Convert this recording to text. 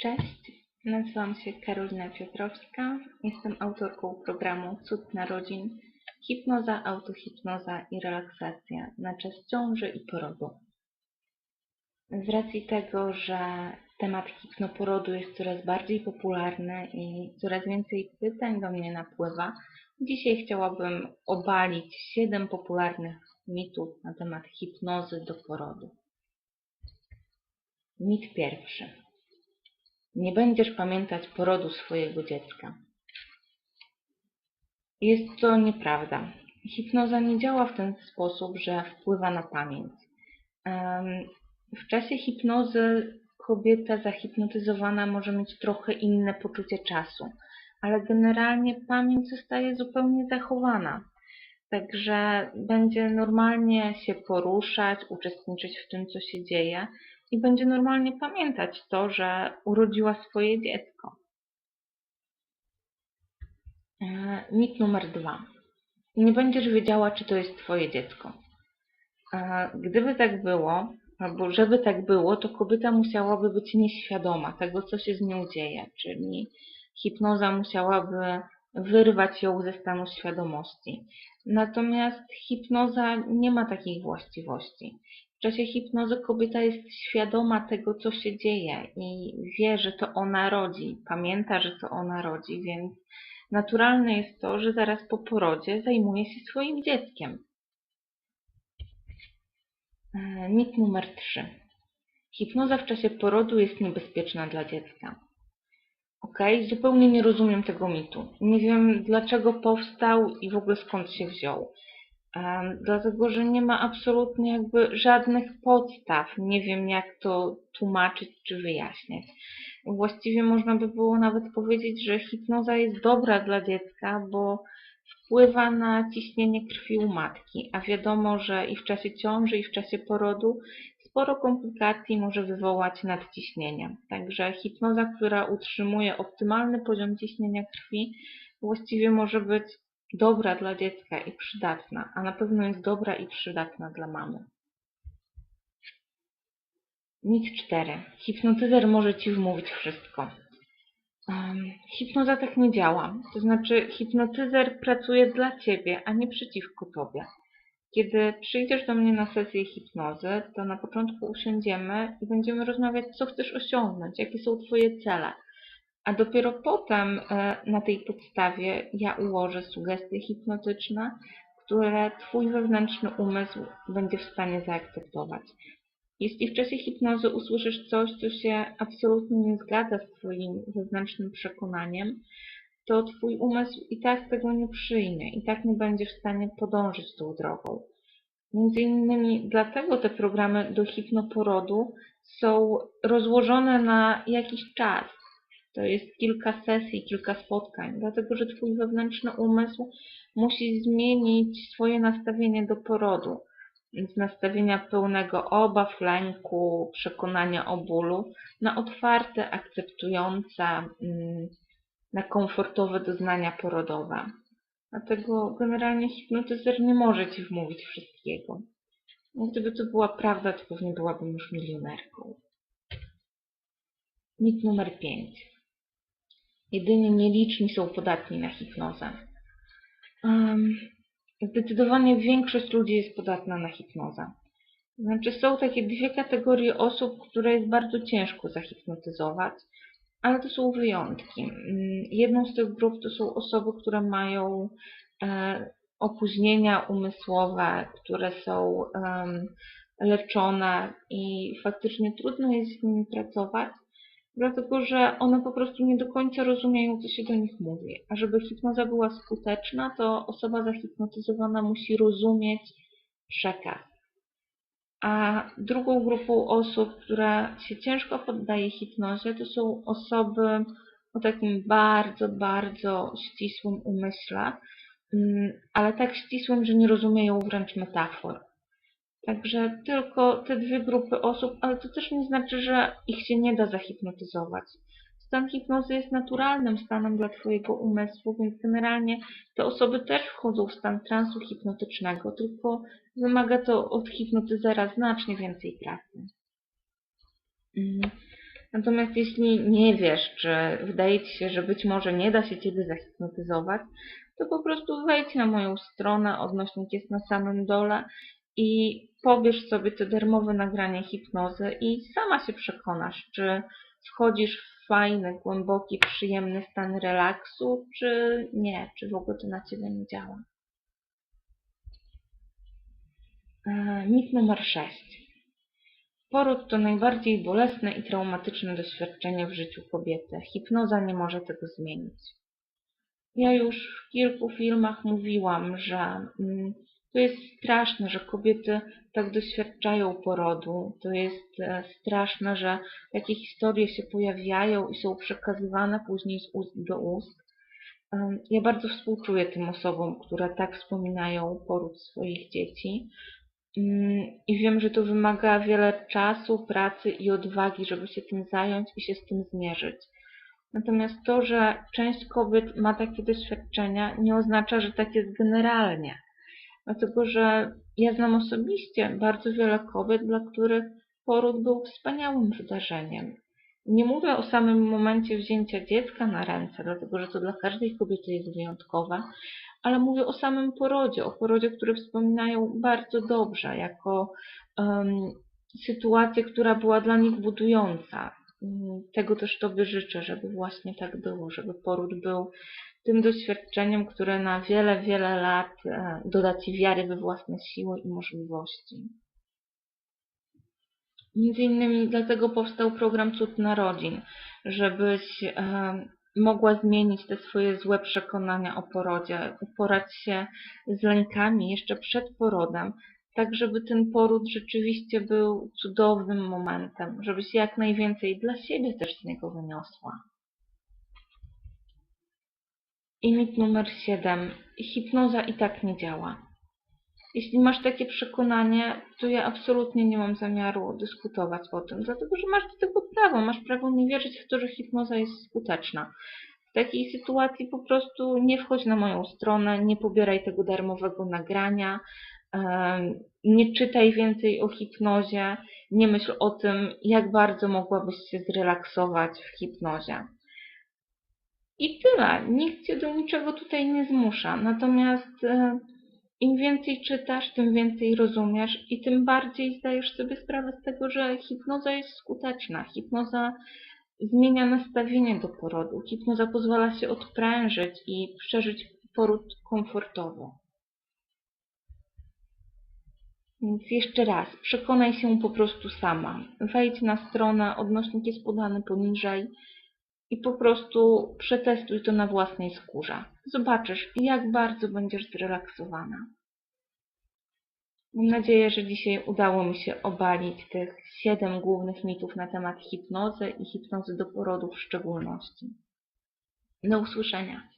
Cześć, nazywam się Karolina Piotrowska. Jestem autorką programu Cud Narodzin, hipnoza, autohipnoza i relaksacja na czas ciąży i porodu. Z racji tego, że temat hipnoporodu jest coraz bardziej popularny i coraz więcej pytań do mnie napływa, dzisiaj chciałabym obalić 7 popularnych mitów na temat hipnozy do porodu. Mit pierwszy. Nie będziesz pamiętać porodu swojego dziecka. Jest to nieprawda. Hipnoza nie działa w ten sposób, że wpływa na pamięć. W czasie hipnozy kobieta zahipnotyzowana może mieć trochę inne poczucie czasu, ale generalnie pamięć zostaje zupełnie zachowana. Także będzie normalnie się poruszać, uczestniczyć w tym, co się dzieje i będzie normalnie pamiętać to, że urodziła swoje dziecko. E, mit numer dwa. Nie będziesz wiedziała, czy to jest twoje dziecko. E, gdyby tak było, albo żeby tak było, to kobieta musiałaby być nieświadoma tego, co się z nią dzieje, czyli hipnoza musiałaby wyrwać ją ze stanu świadomości. Natomiast hipnoza nie ma takich właściwości. W czasie hipnozy kobieta jest świadoma tego, co się dzieje i wie, że to ona rodzi, pamięta, że to ona rodzi, więc naturalne jest to, że zaraz po porodzie zajmuje się swoim dzieckiem. E, mit numer 3. Hipnoza w czasie porodu jest niebezpieczna dla dziecka. Ok, zupełnie nie rozumiem tego mitu. Nie wiem dlaczego powstał i w ogóle skąd się wziął dlatego że nie ma absolutnie jakby żadnych podstaw. Nie wiem jak to tłumaczyć czy wyjaśniać. Właściwie można by było nawet powiedzieć, że hipnoza jest dobra dla dziecka, bo wpływa na ciśnienie krwi u matki, a wiadomo, że i w czasie ciąży, i w czasie porodu sporo komplikacji może wywołać nadciśnienie. Także hipnoza, która utrzymuje optymalny poziom ciśnienia krwi, właściwie może być dobra dla dziecka i przydatna, a na pewno jest dobra i przydatna dla mamy. Mit 4. Hipnotyzer może Ci wmówić wszystko. Um, hipnoza tak nie działa. To znaczy, hipnotyzer pracuje dla Ciebie, a nie przeciwko Tobie. Kiedy przyjdziesz do mnie na sesję hipnozy, to na początku usiądziemy i będziemy rozmawiać, co chcesz osiągnąć, jakie są Twoje cele a dopiero potem e, na tej podstawie ja ułożę sugestie hipnotyczne, które Twój wewnętrzny umysł będzie w stanie zaakceptować. Jeśli w czasie hipnozy usłyszysz coś, co się absolutnie nie zgadza z Twoim wewnętrznym przekonaniem, to Twój umysł i tak tego nie przyjmie, i tak nie będzie w stanie podążyć tą drogą. Między innymi dlatego te programy do hipnoporodu są rozłożone na jakiś czas, to jest kilka sesji, kilka spotkań, dlatego że Twój wewnętrzny umysł musi zmienić swoje nastawienie do porodu. Z nastawienia pełnego obaw, lęku, przekonania o bólu na otwarte, akceptujące, mm, na komfortowe doznania porodowe. Dlatego generalnie hipnotyzer nie może Ci wmówić wszystkiego. Gdyby to była prawda, to pewnie byłabym już milionerką. Mit numer 5. Jedynie nieliczni są podatni na hipnozę. Zdecydowanie większość ludzi jest podatna na hipnozę. Znaczy są takie dwie kategorie osób, które jest bardzo ciężko zahipnotyzować, ale to są wyjątki. Mm, jedną z tych grup to są osoby, które mają e, opóźnienia umysłowe, które są leczone i faktycznie trudno jest z nimi pracować dlatego że one po prostu nie do końca rozumieją, co się do nich mówi. A żeby hipnoza była skuteczna, to osoba zahipnotyzowana musi rozumieć przekaz. A drugą grupą osób, która się ciężko poddaje hipnozie, to są osoby o takim bardzo, bardzo ścisłym umyśle, mm, ale tak ścisłym, że nie rozumieją wręcz metafor. Także tylko te dwie grupy osób, ale to też nie znaczy, że ich się nie da zahipnotyzować. Stan hipnozy jest naturalnym stanem dla Twojego umysłu, więc generalnie te osoby też wchodzą w stan transu hipnotycznego, tylko wymaga to od hipnotyzera znacznie więcej pracy. Mm. Natomiast jeśli nie wiesz, czy wydaje Ci się, że być może nie da się Ciebie zahipnotyzować, to po prostu wejdź na moją stronę, odnośnik jest na samym dole i pobierz sobie to darmowe nagranie hipnozy i sama się przekonasz, czy wchodzisz w fajny, głęboki, przyjemny stan relaksu, czy nie, czy w ogóle to na Ciebie nie działa. E, Mit numer 6. Poród to najbardziej bolesne i traumatyczne doświadczenie w życiu kobiety. Hipnoza nie może tego zmienić. Ja już w kilku filmach mówiłam, że mm, to jest straszne, że kobiety tak doświadczają porodu. To jest e, straszne, że takie historie się pojawiają i są przekazywane później z ust do ust. Ja bardzo współczuję tym osobom, które tak wspominają poród swoich dzieci. Mm, I wiem, że to wymaga wiele czasu, pracy i odwagi, żeby się tym zająć i się z tym zmierzyć. Natomiast to, że część kobiet ma takie doświadczenia, nie oznacza, że tak jest generalnie. Dlatego, że ja znam osobiście bardzo wiele kobiet, dla których poród był wspaniałym wydarzeniem. Nie mówię o samym momencie wzięcia dziecka na ręce, dlatego że to dla każdej kobiety jest wyjątkowe, ale mówię o samym porodzie, o porodzie, który wspominają bardzo dobrze, jako um, sytuację, która była dla nich budująca. Mm, Tego też Tobie życzę, żeby właśnie tak było, żeby poród był tym doświadczeniem, które na wiele, wiele lat e, doda Ci wiary we własne siły i możliwości. Między innymi dlatego powstał program Cud Narodzin, żebyś e, mogła zmienić te swoje złe przekonania o porodzie, uporać się z lękami jeszcze przed porodem, tak żeby ten poród rzeczywiście był cudownym momentem, żebyś jak najwięcej dla siebie też z niego wyniosła. I mit numer 7. Hipnoza i tak nie działa. Jeśli masz takie przekonanie, to ja absolutnie nie mam zamiaru dyskutować o tym, dlatego że masz do tego prawo. Masz prawo nie wierzyć w to, że hipnoza jest skuteczna. W takiej sytuacji po prostu nie wchodź na moją stronę, nie pobieraj tego darmowego nagrania, nie czytaj więcej o hipnozie, nie myśl o tym, jak bardzo mogłabyś się zrelaksować w hipnozie. I tyle. Nikt cię do niczego tutaj nie zmusza. Natomiast e, im więcej czytasz, tym więcej rozumiesz i tym bardziej zdajesz sobie sprawę z tego, że hipnoza jest skuteczna. Hipnoza zmienia nastawienie do porodu. Hipnoza pozwala się odprężyć i przeżyć poród komfortowo. Więc jeszcze raz, przekonaj się po prostu sama. Wejdź na stronę, odnośnik jest podany poniżej i po prostu przetestuj to na własnej skórze. Zobaczysz, jak bardzo będziesz zrelaksowana. Mam nadzieję, że dzisiaj udało mi się obalić tych siedem głównych mitów na temat hipnozy i hipnozy do porodu w szczególności. Do usłyszenia.